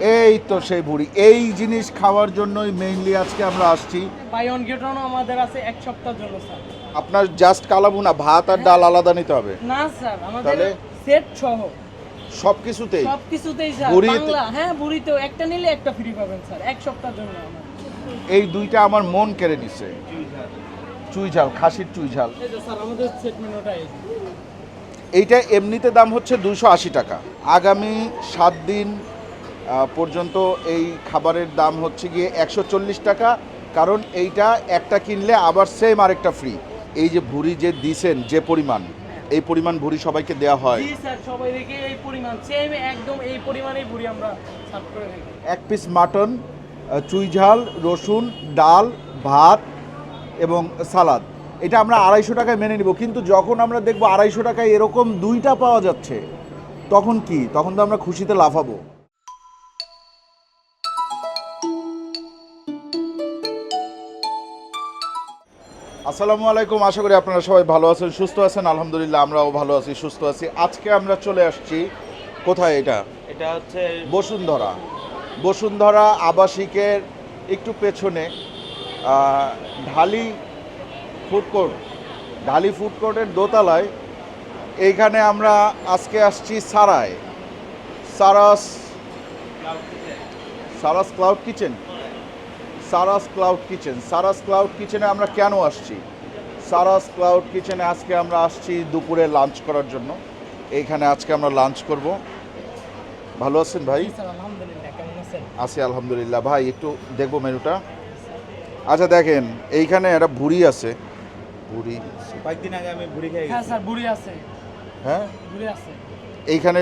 এই তো সেই ভুড়ি। এই জিনিস খাওয়ার জন্যই মেইনলি আজকে আমরা আসছি। বাই ওয়ান গেট ওয়ান আমাদের আছে এক সপ্তাহের জন্য স্যার। আপনার জাস্ট কালাবুনা ভাত আর ডাল আলাদা নিতে হবে। না স্যার আমাদের তাহলে? সেট সহ। সব কিছুতেই সব কিছুতেই স্যার বুড়িতে- বাংলা। হ্যাঁ বুড়িতেও একটা নিলে একটা ফ্রি পাবেন স্যার এক সপ্তাহের জন্য আমার এই দুইটা আমার মন কেড়ে নিছে। চুই ঝাল খাসির চুই ঝাল। এই যে স্যার আমাদের সেট মেনুটা এই যে। এইটা এমনিতে দাম হচ্ছে দুশো আশি টাকা। আগামী সাত দিন পর্যন্ত এই খাবারের দাম হচ্ছে গিয়ে একশো চল্লিশ টাকা কারণ এইটা একটা কিনলে আবার সেম আরেকটা ফ্রি এই যে ভুড়ি যে দিছেন যে পরিমাণ এই পরিমাণ ভুড়ি সবাইকে দেওয়া হয়। এক পিস মাটন চুই ঝাল রসুন ডাল ভাত এবং সালাদ। এটা আমরা আড়াইশো টাকায় মেনে নিব কিন্তু যখন আমরা দেখব আড়াইশো টাকায় এরকম দুইটা পাওয়া যাচ্ছে তখন কি? তখন তো আমরা খুশিতে লাফাবো। আসসালামু আলাইকুম আশা করি আপনারা সবাই ভালো আছেন সুস্থ আছেন আলহামদুলিল্লাহ আমরাও ভালো আছি সুস্থ আছি। আজকে আমরা চলে আসছি কোথায় এটা? এটা হচ্ছে বসুন্ধরা। বসুন্ধরা আবাসিকের একটু পেছনে Dhali food court. Dhali food কোর্টের দোতলায় এইখানে আমরা আজকে আসছি সারায়। Saras Saras cloud kitchen. Saras cloud kitchen. Saras cloud কিচেনে আমরা কেন আসছি? সারাস ক্লাউড কিচেনে আজকে আমরা আসছি দুপুরে লাঞ্চ করার জন্য। এইখানে আজকে আমরা লাঞ্চ করব। ভালো আছেন ভাই? আছি আলহামদুলিল্লাহ। ভাই একটু দেখব মেনুটা। আচ্ছা দেখেন এইখানে একটা ভুড়ি আছে। ভুড়ি? কয়েকদিন আগে আমি বুড়ি খেয়ে হ্যাঁ স্যার বুড়ি আছে। হ্যাঁ? বুড়ি আছে। এইখানে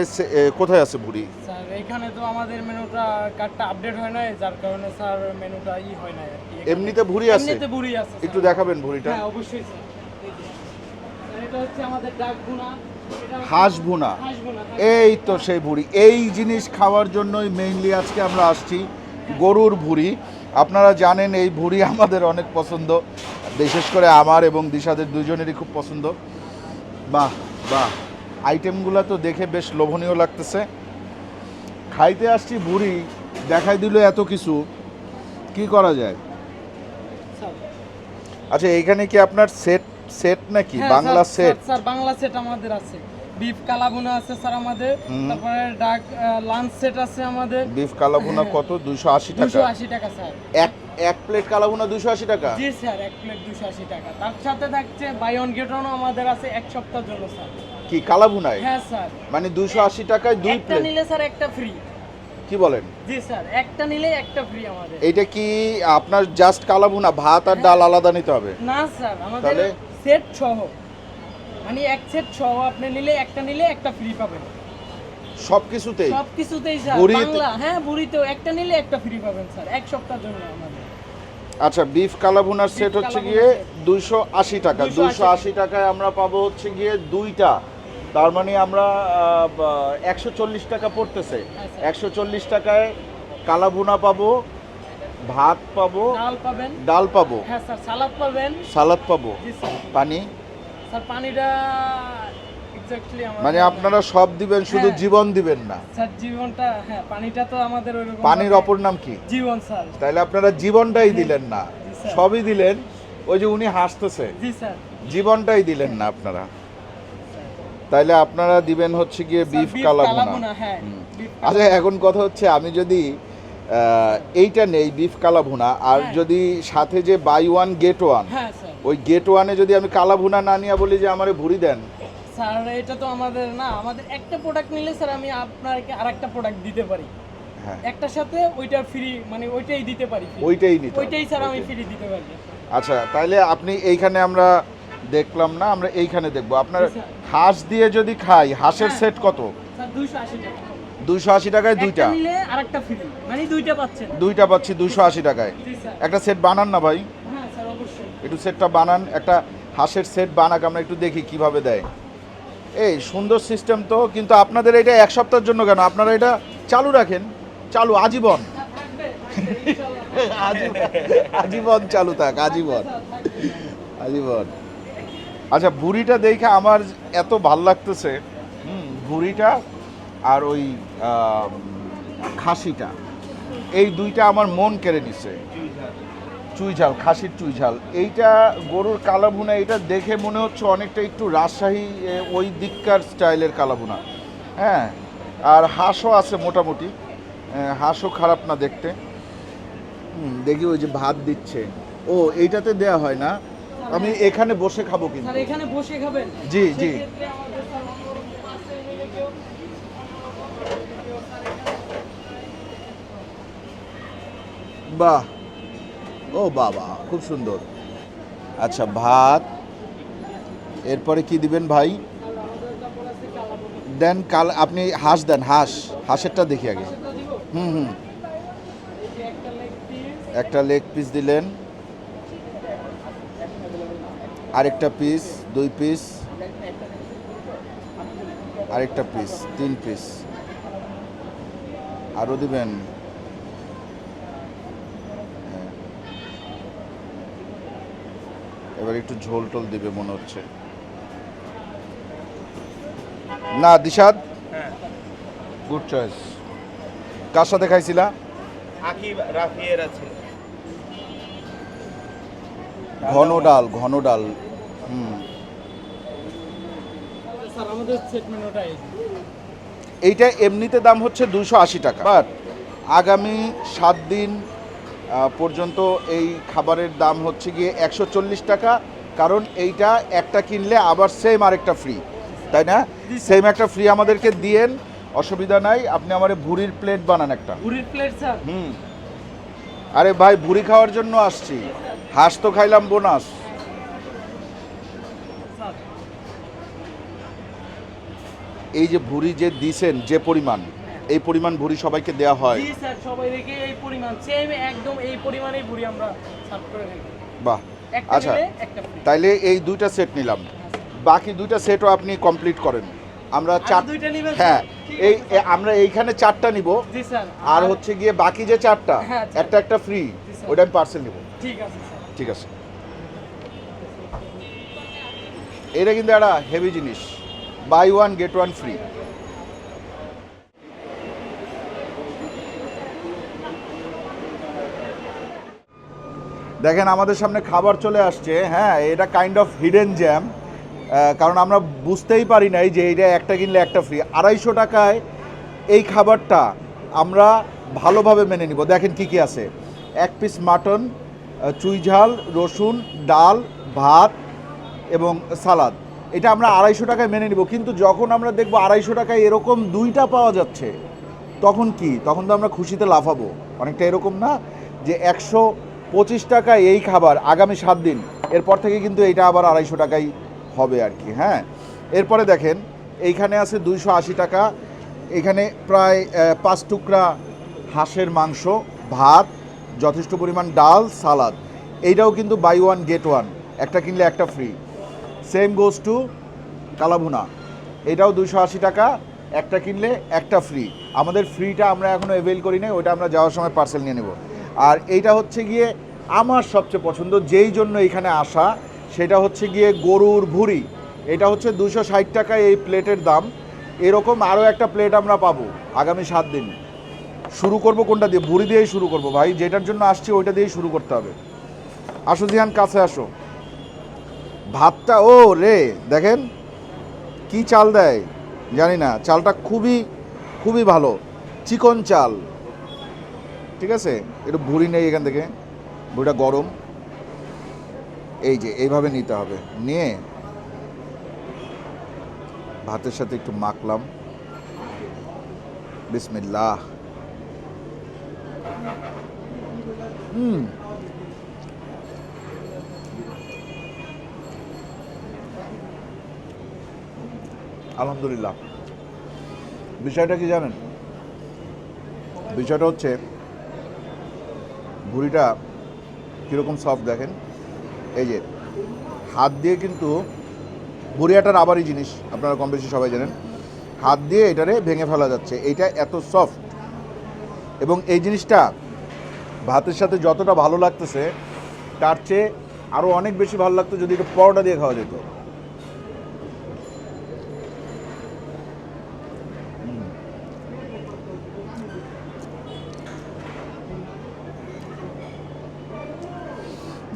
কোথায় আছে ভুড়ি স্যার এখানে তো আমাদের মেনুটা কার্ডটা আপডেট হয় নাই যার কারণে স্যার মেনুটা ই হয় নাই এমনিতে ভুড়ি আছে? এমনিতে বুড়ি আছে একটু দেখাবেন ভুড়িটা হ্যাঁ অবশ্যই স্যার। এটা হচ্ছে আমাদের ডাক হচ্ছে হাঁস ভুনা। এই তো সেই ভুড়ি এই জিনিস খাওয়ার জন্যই মেইনলি আজকে আমরা আসছি গরুর ভুড়ি আপনারা জানেন এই ভুড়ি আমাদের অনেক পছন্দ বিশেষ করে আমার এবং দিশাদের দুজনেরই খুব পছন্দ। বাহ বাহ। আইটেমগুলো তো দেখে বেশ লোভনীয় লাগতেছে। খাইতে আসছি বুড়ি দেখাই দিল এত কিছু। কি করা যায়। আচ্ছা এইখানে কি আপনার সেট সেট নাকি? হ্যাঁ, Bangla set? Sir, Bangla set আমাদের আছে। বিফ কালাবুনা আছে স্যার আমাদের। তারপরে ডাক লাঞ্চ সেট আছে আমাদের। বিফ কালাভুনা কত? দুশো আশি টাকা। দুশো আশি টাকা স্যার। এক এক প্লেট কালাভুনা দুশো আশি টাকা? জি স্যার এক প্লেট দুশো আশি টাকা। তার সাথে থাকছে বাই ওয়ান গেট ওয়ানও আমাদের আছে এক সপ্তাহের জন্য স্যার। কি কালাভুনায়? হ্যাঁ স্যার। মানে দুশো আশি টাকায় দুই একটা প্লেট নিলে স্যার একটা ফ্রি কি বলেন? জি স্যার একটা নিলে একটা ফ্রি আমাদের। এইটা কি আপনার জাস্ট কালাভুনা ভাত আর ডাল আলাদা নিতে হবে? না স্যার আমাদের তাহলে? সেট সহ। মানে এক সেট সহ আপনি নিলে একটা নিলে একটা ফ্রি পাবেন। সব কিছুতেই সব কিছুতেই স্যার বুড়িতে- বাংলা হ্যাঁ বুড়িতেও একটা নিলে একটা ফ্রি পাবেন স্যার এক সপ্তাহের জন্য আমাদের। আচ্ছা বিফ কালাভুনার সেট হচ্ছে গিয়ে দুইশো আশি টাকা। 280 দুইশো আশি টাকায় আমরা পাবো হচ্ছে গিয়ে দুইটা। তার মানে আমরা একশো চল্লিশ টাকা পড়তেছে। হ্যাঁ, একশো চল্লিশ টাকায় কালাভুনা পাবো ভাত পাবো ডাল পাবো। হ্যাঁ সালাদ পাবেন। সালাদ পাবো। পানি? স্যার পানিটা মানে আপনারা সব দিবেন শুধু হ্যাঁ। জীবন দিবেন না। স্যার জীবনটা হ্যাঁ পানিটা তো আমাদের ওইরকম পানির অপর নাম কি? জীবন স্যার। তাইলে আপনারা জীবনটাই দিলেন না। সবই দিলেন ওই যে উনি হাসতেছে। জি স্যার। জীবনটাই দিলেন না আপনারা। তাইলে আপনারা দিবেন হচ্ছে গিয়ে বিফ কালাভুনা হ্যাঁ, আচ্ছা এখন কথা হচ্ছে আমি যদি আহ, এইটা নেই বিফ কালাভুনা আর। যদি সাথে যে বাই ওয়ান গেট ওয়ান ওই গেট ওয়ানে যদি আমি কালাভুনা না নিয়ে বলি যে আমারে ভুড়ি দেন স্যার এটা তো আমাদের না আমাদের একটা প্রোডাক্ট নিলে স্যার আমি আপনাকে আরেকটা প্রোডাক্ট দিতে পারি। হ্যাঁ। একটার সাথে ওইটা ফ্রি মানে ওইটাই দিতে পারি ওইটাই হবে, ওইটাই স্যার আমি ফ্রি দিতে পারি। আচ্ছা তাহলে আপনি এইখানে আমরা দেখলাম না আমরা এইখানে দেখব। আপনার হাঁস দিয়ে যদি খাই হাঁসের হ্যাঁ। সেট কত? স্যার দুইশো আশি টাকা। টাকায় দুইটা? একটা ফ্রি মানে দুইটা পাচ্ছি দুইশো আশি টাকায়। একটা সেট বানান না ভাই। হ্যাঁ একটু সেটটা বানান একটা হাঁসের সেট বানাক আমরা একটু দেখি কীভাবে দেয়। এই সুন্দর সিস্টেম তো, কিন্তু আপনাদের এটা এক সপ্তাহের জন্য কেন? আপনারা এটা চালু রাখেন, চালু, আজীবন। আজীবন চালু থাক, আজীবন। আজীবন। আচ্ছা ভুড়িটা দেখে আমার এত ভালো লাগতেছে। হুম, ভুড়িটা আর ওই খাসিটা। এই দুইটা আমার মন কেড়ে নিছে। চুই ঝাল খাসির চুই ঝাল। এইটা গরুর কালাভুনা এটা দেখে মনে হচ্ছে অনেকটা একটু রাজশাহী ওই দিককার স্টাইলের কালাভুনা। হ্যাঁ আর হাঁসও আছে মোটামুটি। হাঁসও খারাপ না দেখতে। দেখি ওই যে ভাত দিচ্ছে। ও এইটাতে দেয়া হয় না? আমি এখানে বসে খাব কিন্তু। এখানে বসে খাবেন? জি, জি। বাহ ও বাবা, খুব সুন্দর। আচ্ছা ভাত। এরপরে কি দিবেন ভাই। দেন কাল আপনি হাঁস দেন, হাঁস। হাঁসেরটা দেখি আগে। হুম হুম। একটা লেগ পিস দিলেন। আরেকটা পিস দুই পিস আরেকটা পিস তিন পিস আরও দিবেন। এবার একটু ঝোল টোল দিবে মনে হচ্ছে। না দিশাদ? হ্যাঁ। গুড চয়েস কার সাথে খাইছিলা? আকিব রাফিয়ের আছে। ঘন ডাল ঘন ডাল। হুম। স্যার আমাদের সেট মেনুটা এইটা এমনিতে দাম হচ্ছে দুশো আশি টাকা। বাট আগামী সাত দিন পর্যন্ত এই খাবারের দাম হচ্ছে গিয়ে একশো চল্লিশ টাকা কারণ এইটা একটা কিনলে আবার সেম আরেকটা ফ্রি তাই না? সেম একটা ফ্রি আমাদেরকে দিয়েন অসুবিধা নাই আপনি আমার ভুড়ির প্লেট বানান একটা। ভুড়ির প্লেট স্যার? হুম। আরে ভাই ভুড়ি খাওয়ার জন্য আসছি। হাঁস তো খাইলাম বোনাস। এই যে ভুড়ি যে দিছেন যে পরিমাণ এই পরিমাণ ভুড়ি সবাইকে দেওয়া হয়। জি স্যার এই পরিমাণ সেম একদম এই পরিমাণেই ভুড়ি আমরা সার্ভ করে থাকি। বাহ আচ্ছা। তাইলে এই দুইটা সেট নিলাম। বাকি দুইটা সেটও আপনি কমপ্লিট করেন। আমরা চার দুইটা নিবেন হ্যাঁ এই আমরা এইখানে চারটা নিব। জি স্যার আর হচ্ছে গিয়ে বাকি যে চারটা হ্যাঁ, আচ্ছা। একটা একটা ফ্রি। ওইটা আমি পার্সেল নিব। ঠিক আছে স্যার। ঠিক আছে। এটা কিন্তু একটা হেভি জিনিস। Buy one get one free দেখেন আমাদের সামনে খাবার চলে আসছে হ্যাঁ এটা কাইন্ড অফ হিডেন জ্যাম কারণ আমরা বুঝতেই পারি নাই যে এইটা একটা কিনলে একটা ফ্রি আড়াইশো টাকায় এই খাবারটা আমরা ভালোভাবে মেনে নিব। দেখেন কি কি আছে। এক পিস মাটন চুই ঝাল, রসুন, ডাল, ভাত এবং সালাদ। এটা আমরা আড়াইশো টাকায় মেনে নিব, কিন্তু যখন আমরা দেখব আড়াইশো টাকায় এরকম দুইটা পাওয়া যাচ্ছে, তখন কি? তখন তো আমরা খুশিতে লাফাবো। অনেকটা এরকম না? যে একশো পঁচিশ টাকায় এই খাবার আগামী সাত দিন। এরপর থেকে কিন্তু এটা আবার আড়াইশো টাকাই হবে আর কি হ্যাঁ। এরপরে দেখেন, এইখানে আছে দুইশো আশি টাকা। এখানে প্রায় পাঁচ টুকরা হাঁসের মাংস, ভাত, যথেষ্ট পরিমাণ ডাল, সালাদ। এইটাও কিন্তু বাই ওয়ান, গেট ওয়ান। একটা কিনলে একটা ফ্রি। সেম গোজ টু কালাভুনা। এটাও দুশো আশি টাকা। একটা কিনলে একটা ফ্রি। আমাদের ফ্রিটা আমরা এখনও অ্যাভেল করি নাই, ওইটা আমরা যাওয়ার সময় পার্সেল নিয়ে নেব। আর এইটা হচ্ছে গিয়ে আমার সবচেয়ে পছন্দ, যেই জন্য এখানে আসা, সেটা হচ্ছে গিয়ে গরুর ভুঁড়ি। এটা হচ্ছে দুশো ষাট টাকায় এই প্লেটের দাম। এরকম আরও একটা প্লেট আমরা পাবো আগামী সাত দিন। শুরু করব কোনটা দিয়ে? ভুঁড়ি দিয়েই শুরু করব ভাই, যেটার জন্য আসছি ওইটা দিয়েই শুরু করতে হবে। আসো জিহান, কাছে আসো। ভাতটা, ও রে, দেখেন কি চাল দেয়, জানি না, চালটা খুবই খুবই ভালো। চিকন চাল। ঠিক আছে? একটু ভুড়ি নেই এখান থেকে। ভুড়িটা গরম। এই যে, এইভাবে নিতে হবে। নিয়ে ভাতের সাথে একটু মাখলাম। বিসমিল্লাহ। হুম। আলহামদুলিল্লাহ। বিষয়টা কি জানেন? বিষয়টা হচ্ছে ভুড়িটা কীরকম সফট দেখেন। এই যে, হাত দিয়ে কিন্তু ভুড়িয়াটার আবারই জিনিস, আপনারা কম বেশি সবাই জানেন। হাত দিয়ে এটারে ভেঙে ফেলা যাচ্ছে, এইটা এত সফট এবং এই জিনিসটা ভাতের সাথে যতটা ভালো লাগতেছে, তার চেয়ে আরও অনেক বেশি ভালো লাগতো যদি একটু পরোটা দিয়ে খাওয়া যেত।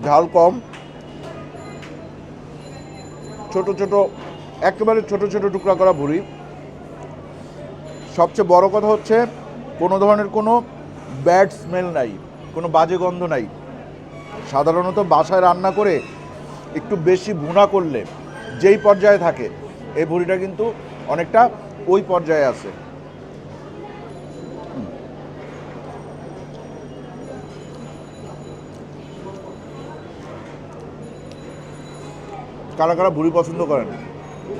ঝাল কম। ছোট ছোট, একেবারে ছোট ছোট টুকরা করা ভুড়ি। সবচেয়ে বড় কথা হচ্ছে, কোনো ধরনের কোনো ব্যাড স্মেল নাই, কোনো বাজে গন্ধ নাই। সাধারণত বাসায় রান্না করে একটু বেশি ভুনা করলে যেই পর্যায়ে থাকে, এই ভুড়িটা কিন্তু অনেকটা ওই পর্যায়ে আছে। কারা কারা ভুড়ি পছন্দ করেন?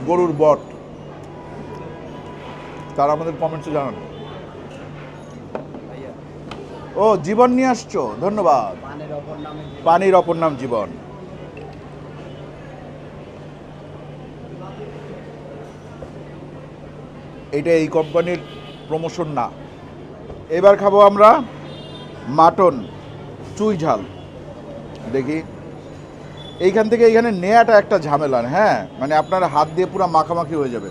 গরুর বট। তারা আমাদের কমেন্টসে জানান। ও, জীবন নিয়ে আসছো? ধন্যবাদ। পানির অপর নাম জীবন। এটা এই কোম্পানির প্রমোশন না। এবার খাব আমরা মাটন, চুই ঝাল। দেখি। এইখান থেকে এইখানে নেয়াটা একটা ঝামেলা হ্যাঁ? মানে আপনার হাত দিয়ে পুরো মাখামাখি হয়ে যাবে।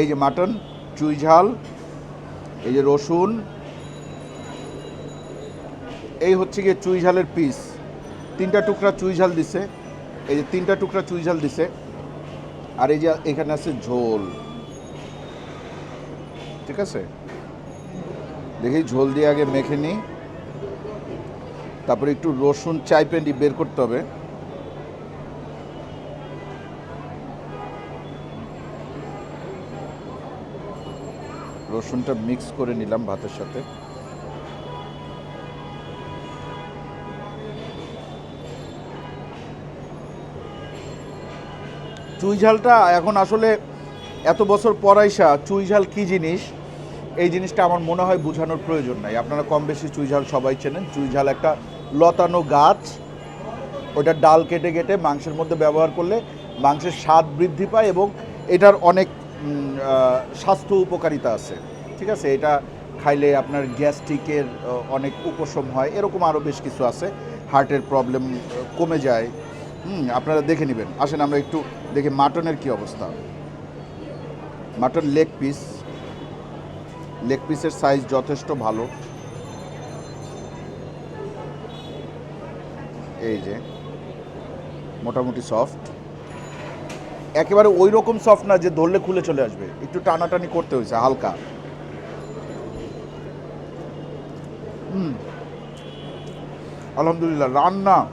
এই যে মাটন, চুই ঝাল, এই যে রসুন, এই হচ্ছে গিয়ে চুই ঝালের পিস তিনটা টুকরা চুই ঝাল দিছে, এই যে তিনটা টুকরা চুই ঝাল দিছে, আর এই যে এখানে আছে ঝোল। ঠিক আছে? দেখি ঝোল দিয়ে আগে মেখে নিই। তারপরে একটু রসুন চাইপেন্ডি বের করতে হবে। রসুনটা মিক্স করে নিলাম ভাতের সাথে। চুই ঝালটা এখন আসলে এত বছর পরাইসা চুই ঝাল কী জিনিস? এই জিনিসটা আমার মনে হয় বোঝানোর প্রয়োজন নাই। আপনারা কম বেশি চুই ঝাল সবাই চেনেন। চুই ঝাল একটা লতানো গাছ, ওটা ডাল কেটে কেটে মাংসের মধ্যে ব্যবহার করলে মাংসের স্বাদ বৃদ্ধি পায় এবং এটার অনেক স্বাস্থ্য উপকারিতা আছে। ঠিক আছে? এটা খাইলে আপনার গ্যাস্ট্রিকের অনেক উপশম হয়। এরকম আরও বেশ কিছু আছে। হার্টের প্রবলেম কমে যায়। হুম, আপনারা দেখে নেবেন। আসেন, আমরা একটু দেখি মাটনের কি অবস্থা। Mutton leg piece. লেগ পিসের সাইজ যথেষ্ট ভালো। এই যে, মোটামুটি সফট একেবারে ওই রকম সফট না যে ধরলে খুলে চলে আসবে। একটু টানাটানি করতে হয়েছে, হালকা। হুম। আলহামদুলিল্লাহ, রান্না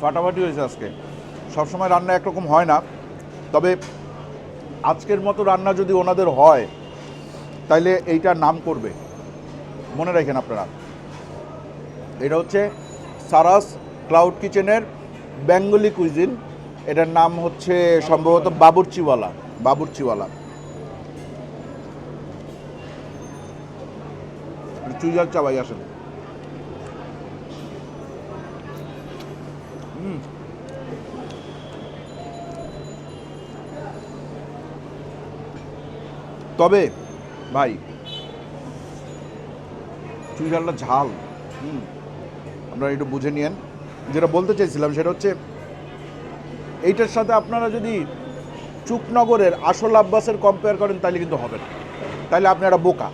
ফাটাফাটি হয়েছে আজকে। সবসময় রান্না একরকম হয় না। তবে আজকের মতো রান্না যদি ওনাদের হয়, তাইলে এইটার নাম করবে। মনে রাখেন আপনারা। এটা হচ্ছে সারাস ক্লাউড কিচেনের বেঙ্গলি কুইজিন। এটার নাম হচ্ছে সম্ভবত বাবুরচিওয়ালা বাবুরচিওয়ালা। চুইজার চাবাই আসেন। তবে ভাই চুইঝালটা ঝাল। হুম। আপনারা একটু বুঝে নিয়েন। যেটা বলতে চাইছিলাম সেটা হচ্ছে, এইটার সাথে আপনারা যদি চুকনগরের আসল আব্বাসের কম্পেয়ার করেন, তাহলে কিন্তু হবে না। তাহলে আপনি একটা বোকা।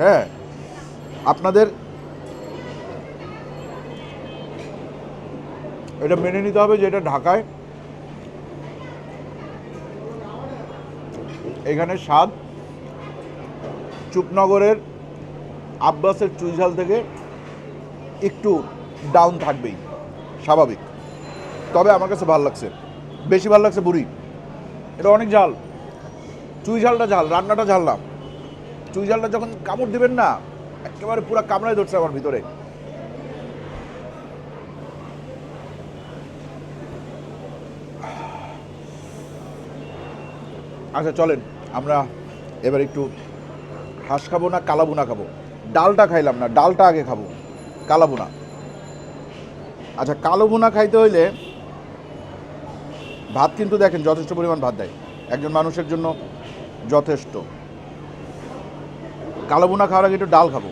হ্যাঁ আপনাদের এটা মেনে নিতে হবে যে এটা ঢাকায় এখানে স্বাদ, চুপনগরের আব্বাসের চুইঝাল থেকে একটু ডাউন থাকবেই, স্বাভাবিক। তবে আমার কাছে ভালো লাগছে। বেশি ভালো লাগছে বুড়ি। এটা অনেক ঝাল। চুই ঝালটা ঝাল, রান্নাটা ঝাল না চুই ঝালটা যখন কামড় দেবেন না, একেবারে পুরো কামড়ায় ধরছে আমার ভিতরে। আচ্ছা চলেন। আমরা এবার একটু হাঁস খাব না কালাবুনা খাব। ডালটা খাইলাম না, ডালটা আগে খাব। কালাবুনা আচ্ছা কালো বুনা খাইতে হইলে ভাত কিন্তু দেখেন যথেষ্ট পরিমাণ ভাত দেয়। একজন মানুষের জন্য যথেষ্ট। কালো বুনা খাওয়ার আগে একটু ডাল খাব।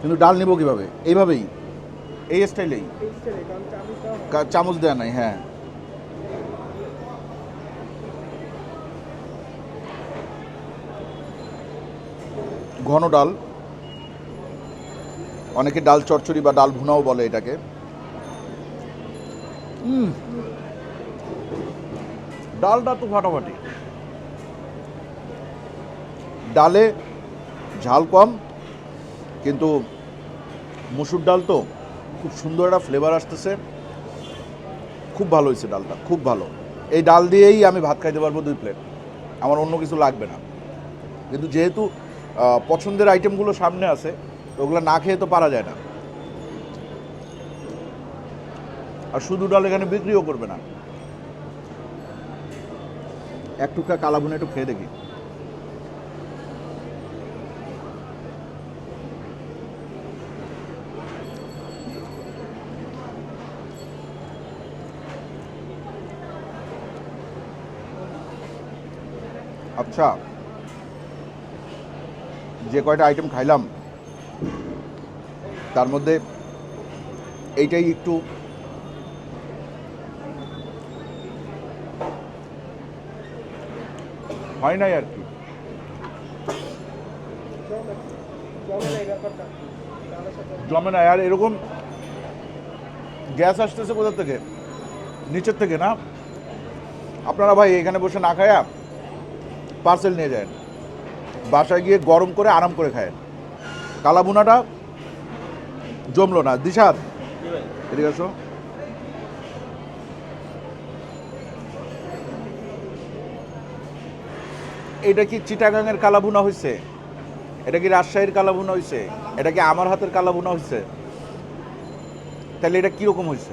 কিন্তু ডাল নিব কীভাবে? এইভাবেই। এই স্টাইলেই। চামচ দেওয়া নাই হ্যাঁ। ঘন ডাল। অনেকে ডাল চচ্চড়ি বা ডাল ভুনাও বলে এটাকে। ডালটা তো ফাটাফাটি। ডালে ঝাল কম কিন্তু মুসুর ডাল তো খুব সুন্দর একটা ফ্লেভার আসতেছে। খুব ভালো হয়েছে ডালটা খুব ভালো। এই ডাল দিয়েই আমি ভাত খাইতে পারব দুই প্লেট আমার অন্য কিছু লাগবে না। কিন্তু যেহেতু পছন্দের আইটেমগুলো সামনে আছে ওগুলো না খেয়ে তো পারা যায় না। আর শুধু ডাল এখানে বিক্রিও করবে না। এক টুকরা কালাবুনে একটু খেয়ে দেখি। আচ্ছা যে কয়টা আইটেম খাইলাম তার মধ্যে এইটাই একটু হয় নাই আর কি। জমে না আর এরকম গ্যাস আসতেছে কোথা থেকে? নিচের থেকে, না? আপনারা ভাই এখানে বসে না খায়া পার্সেল নিয়ে যায় বাসায় গিয়ে গরম করে আরাম করে খায় কালাবুনাটা জমলো না। দিশাদ এদিকে আসো। এটা কি চিটাগাংয়ের কালাবুনা হয়েছে এটা কি রাজশাহীর কালাবুনা হয়েছে এটা কি আমার হাতের কালাবুনা হয়েছে তাহলে এটা কীরকম হয়েছে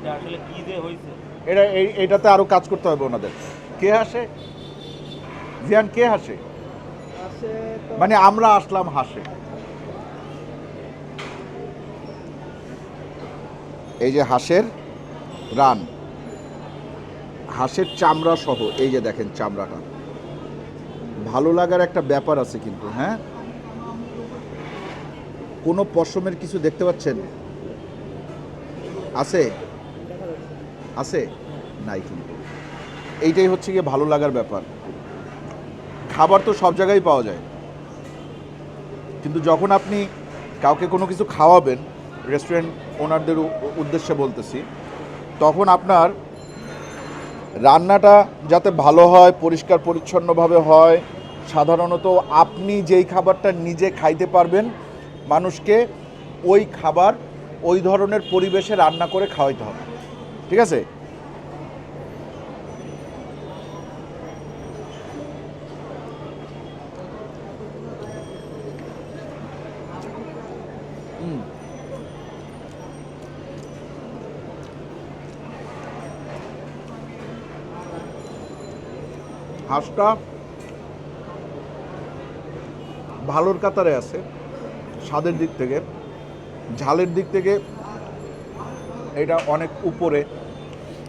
এটা আসলে কি এটা এই- আরও কাজ করতে হবে ওনাদের। কে হাসে? জিয়ান কে হাসে? মানে আমরা আসলাম হাসে। এই যে হাঁসের রান। হাঁসের চামড়া সহ, এই যে দেখেন চামড়াটা। ভালো লাগার একটা ব্যাপার আছে কিন্তু হ্যাঁ? কোনো পশমের কিছু দেখতে পাচ্ছেন? আছে? আছে? নাই কিন্তু। এইটাই হচ্ছে গিয়ে ভালো লাগার ব্যাপার। খাবার তো সব জায়গায় পাওয়া যায়। কিন্তু যখন আপনি কাউকে কোনো কিছু খাওয়াবেন রেস্টুরেন্ট ওনারদের উদ্দেশ্যে বলতেছি, তখন আপনার রান্নাটা যাতে ভালো হয়, পরিষ্কার, পরিচ্ছন্নভাবে হয়, সাধারণত আপনি যেই খাবারটা নিজে খাইতে পারবেন, মানুষকে ওই খাবার ওই ধরনের পরিবেশে রান্না করে খাওয়াইতে হবে। ঠিক আছে? হাঁসটা ভালোর কাতারে আছে, স্বাদের দিক থেকে। ঝালের দিক থেকে এটা অনেক উপরে।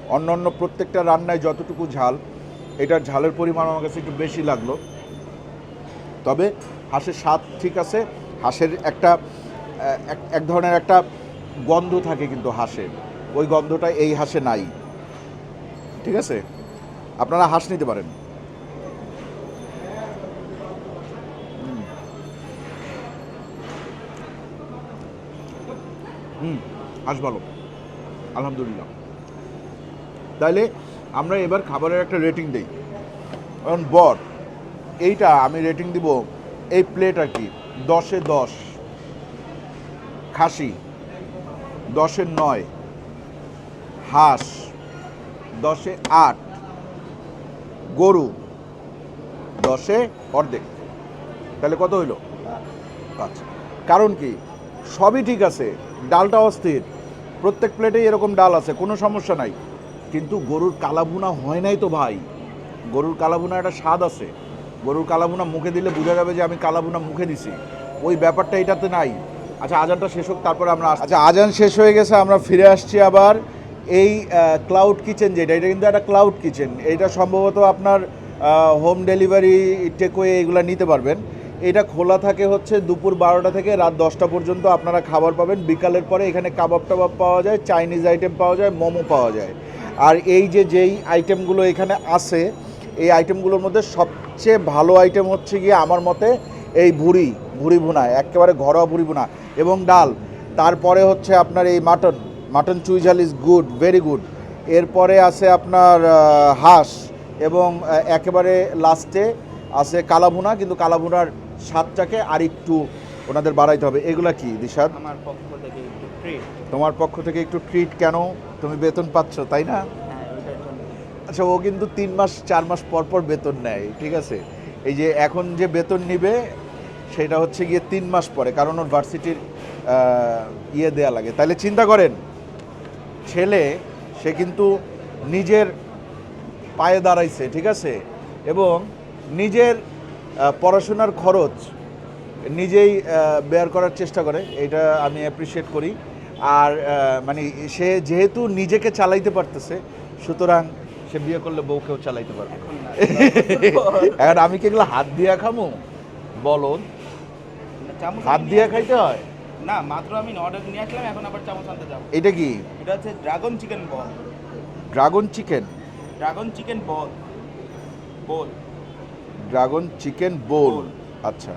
অন্য অন্য প্রত্যেকটা রান্নায় যতটুকু ঝাল, এটার ঝালের পরিমাণ আমার কাছে একটু বেশি লাগল। তবে হাঁসের স্বাদ ঠিক আছে, হাঁসের একটা এক- ধরনের একটা গন্ধ থাকে কিন্তু হাঁসের। ওই গন্ধটা এই হাঁসে নাই। ঠিক আছে? আপনারা হাঁস নিতে পারেন। হুম হাঁস ভালো। আলহামদুলিল্লাহ। তাইলে আমরা এবার খাবারের একটা রেটিং দেই। কারণ বর, এইটা আমি রেটিং দিব এই প্লেট আর কি, দশে দশ। খাসি, দশে নয়। হাঁস, দশে আট। গরু, দশে অর্ধেক। তাহলে কত হইল? আচ্ছা। কারণ কি? সবই ঠিক আছে, ডালটা অস্থির। প্রত্যেক প্লেটেই এরকম ডাল আছে, কোনো সমস্যা নাই। কিন্তু গরুর কালাভুনা হয় নাই তো ভাই। গরুর কালাভুনা একটা স্বাদ আছে। গরুর কালাভুনা মুখে দিলে বোঝা যাবে যে আমি কালাভুনা মুখে দিছি। ওই ব্যাপারটা এটাতে নাই। আচ্ছা আজানটা শেষ হোক, তারপরে আমরা আচ্ছা আজান শেষ হয়ে গেছে, আমরা ফিরে আসছি আবার এই ক্লাউড কিচেন যেটা, এটা কিন্তু একটা ক্লাউড কিচেন এটা সম্ভবত আপনার হোম ডেলিভারি টেকওয়ে এগুলো নিতে পারবেন। এটা খোলা থাকে হচ্ছে দুপুর বারোটা থেকে রাত দশটা পর্যন্ত আপনারা খাবার পাবেন। বিকালের পরে এখানে কাবাব টাবাব পাওয়া যায়, চাইনিজ আইটেম পাওয়া যায়, মোমো পাওয়া যায়। আর এই যে যেই আইটেমগুলো এখানে আছে, এই আইটেমগুলোর মধ্যে সবচেয়ে ভালো আইটেম হচ্ছে গিয়ে আমার মতে এই ভুড়ি ভুড়ি ভুনা, একেবারে ঘরোয়া ভুড়ি ভুনা এবং ডাল। তারপরে হচ্ছে আপনার এই মাটন মাটন চুইঝাল ইজ গুড ভেরি গুড এরপরে আছে আপনার হাঁস এবং একেবারে লাস্টে আছে কালাভুনা, কিন্তু কালাভুনার স্বাদটাকে আর একটু ওনাদের বাড়াইতে হবে। এগুলা কি দিশাদ আমার পক্ষ থেকে একটু ট্রিট তোমার পক্ষ থেকে একটু ট্রিট কেন? তুমি বেতন পাচ্ছ তাই না? হ্যাঁ আচ্ছা ও কিন্তু তিন মাস চার মাস পর পর বেতন নেয় ঠিক আছে? এই যে এখন যে বেতন নিবে সেটা হচ্ছে গিয়ে তিন মাস পরে কারণ ওর ভার্সিটির ইয়ে দেয়া লাগে। তাহলে চিন্তা করেন ছেলে সে কিন্তু নিজের পায়ে দাঁড়াইছে ঠিক আছে? এবং নিজের পড়াশোনার খরচ নিজেই বেয়ার করার চেষ্টা করে এটা আমি অ্যাপ্রিসিয়েট করি। আর মানে সে যেহেতু নিজেকে চালাইতে পারতেছে সুতরাং সে বিয়ে করলে বউকেও চালাইতে পারবে। এখন আমি কি এগুলো হাত দিয়ে খামো? বলো। হাত দিয়ে খাইতে হয়? না মাত্র আমি অর্ডার নিয়ে আসলাম এখন আবার চামচ আনতে যাব। এটা কি? এটা হচ্ছে dragon chicken ball. Dragon chicken? Dragon chicken ball. Ball. Dragon chicken ball আচ্ছা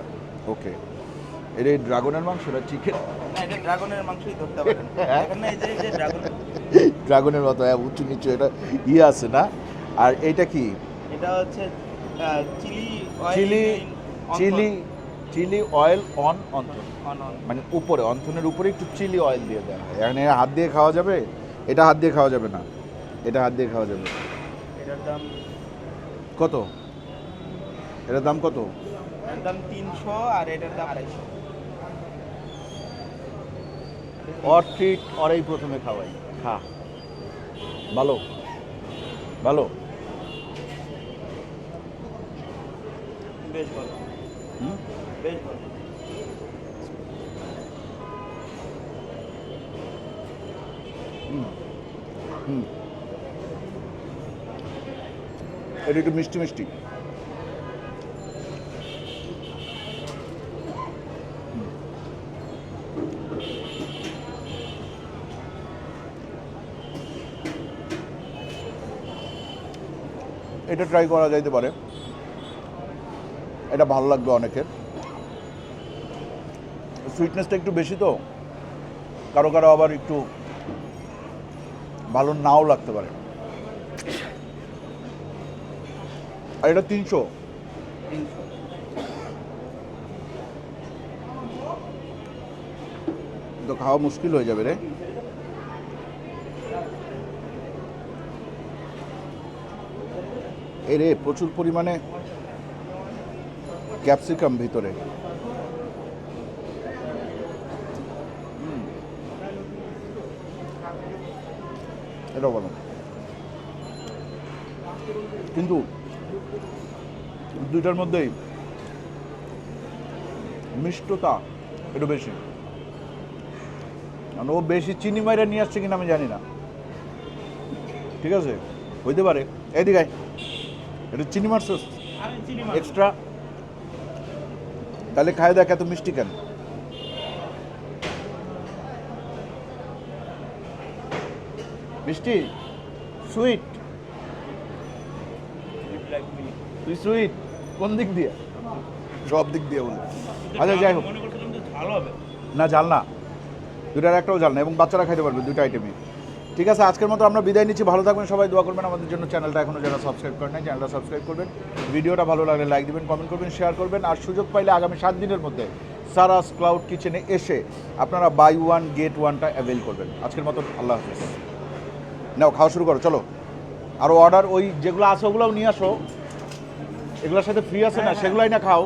ওকে। এটা এই ড্রাগনের চিকেন? না এটা ড্রাগনের মাংসই ধরতে পারেন হ্যাঁ। ড্রাগনের মতো হ্যাঁ উঁচু নিচু এটা ইয়ে আছে না? আর এইটা কি? এটা হচ্ছে chilli chilli chilli chilli oil on wonton on on মানে উপরে অন্থনের উপরে একটু চিলি অয়েল দিয়ে দেওয়া হয়। এখন এটা হাত দিয়ে খাওয়া যাবে? এটা হাত দিয়ে খাওয়া যাবে না। এটা হাত দিয়ে খাওয়া যাবে। এটার দাম কত? এটার দাম কত? এটার দাম তিনশো আর এটার দাম আড়াইশো। অর ট্রিট অরেই প্রথমে খাওয়াই। খা। ভালো। ভালো। বেশ ভালো। হুম? বেশ ভালো। হুম। হুম। এটা একটু মিষ্টি মিষ্টি। এটা ট্রাই করা যাইতে পারে। এটা ভালো লাগবে অনেকের। সুইটনেসটা একটু বেশি তো। কারও কারও আবার একটু ভালো নাও লাগতে পারে। আর এটা তিনশো। তো খাওয়া মুশকিল হয়ে যাবে রে। এই রে প্রচুর পরিমাণে ক্যাপসিকাম ভিতরে। এটাও ভালো। কিন্তু দুইটার মধ্যেই মিষ্টতা একটু বেশি। কারণ ও বেশি চিনি মাইরা নিয়ে আসছে কিনা আমি জানি না। ঠিক আছে? হইতে পারে। এদিকে। এটা চিনি মারছস আমি এক্সট্রা। তাহলে খাই দেখ এত মিষ্টি কেন? মিষ্টি? সুইট। তুই সুইট? কোন দিক দিয়ে? সব দিক দিয়ে বলে। আচ্ছা যাই হোক। না জাল না। দুটার একটাও জাল না এবং বাচ্চারা খাইতে পারবে দুটো আইটেমই ঠিক আছে আজকের মতো আমরা বিদায় নিচ্ছি। ভালো থাকবেন সবাই দোয়া করবেন আমাদের জন্য। চ্যানেলটা এখনও যারা সাবস্ক্রাইব করেন নাই চ্যানেলটা সাবস্ক্রাইব করবেন। ভিডিওটা ভালো লাগলে লাইক দিবেন কমেন্ট করবেন শেয়ার করবেন। আর সুযোগ পাইলে আগামী সাত দিনের মধ্যে সারাস ক্লাউড কিচেনে এসে আপনারা বাই ওয়ান গেট ওয়ানটা অ্যাভেল করবেন। আজকের মতো আল্লাহ হাফিজ। নাও খাওয়া শুরু করো চলো। আরও অর্ডার ওই যেগুলো আছে ওগুলোও নিয়ে আসো। এগুলোর সাথে ফ্রি আছে না সেগুলোই না খাও।